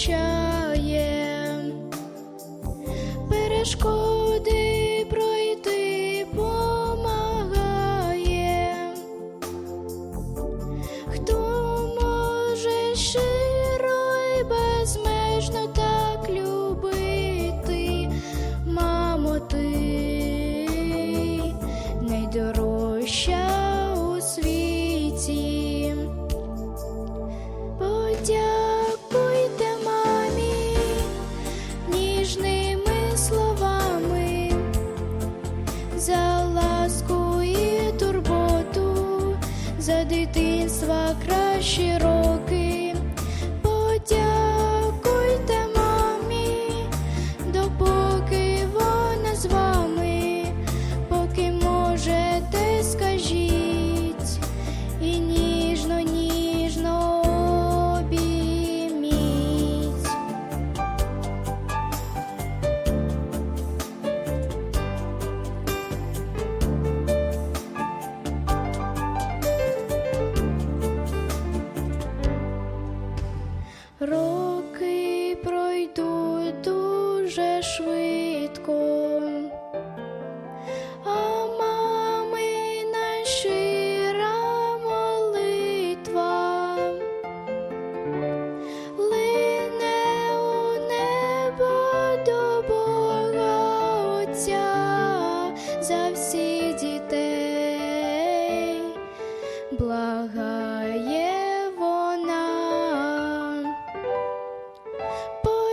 future. за ласку і турботу, за дитинства краще. Роки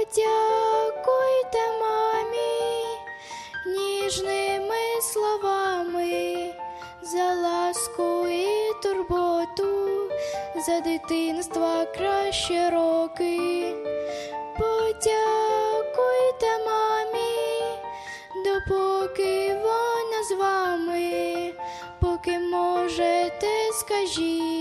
Подякуйте мамі ніжними словами за ласку і турботу, за дитинства кращі роки. Подякуйте мамі, допоки вона з вами, поки можете, скажіть.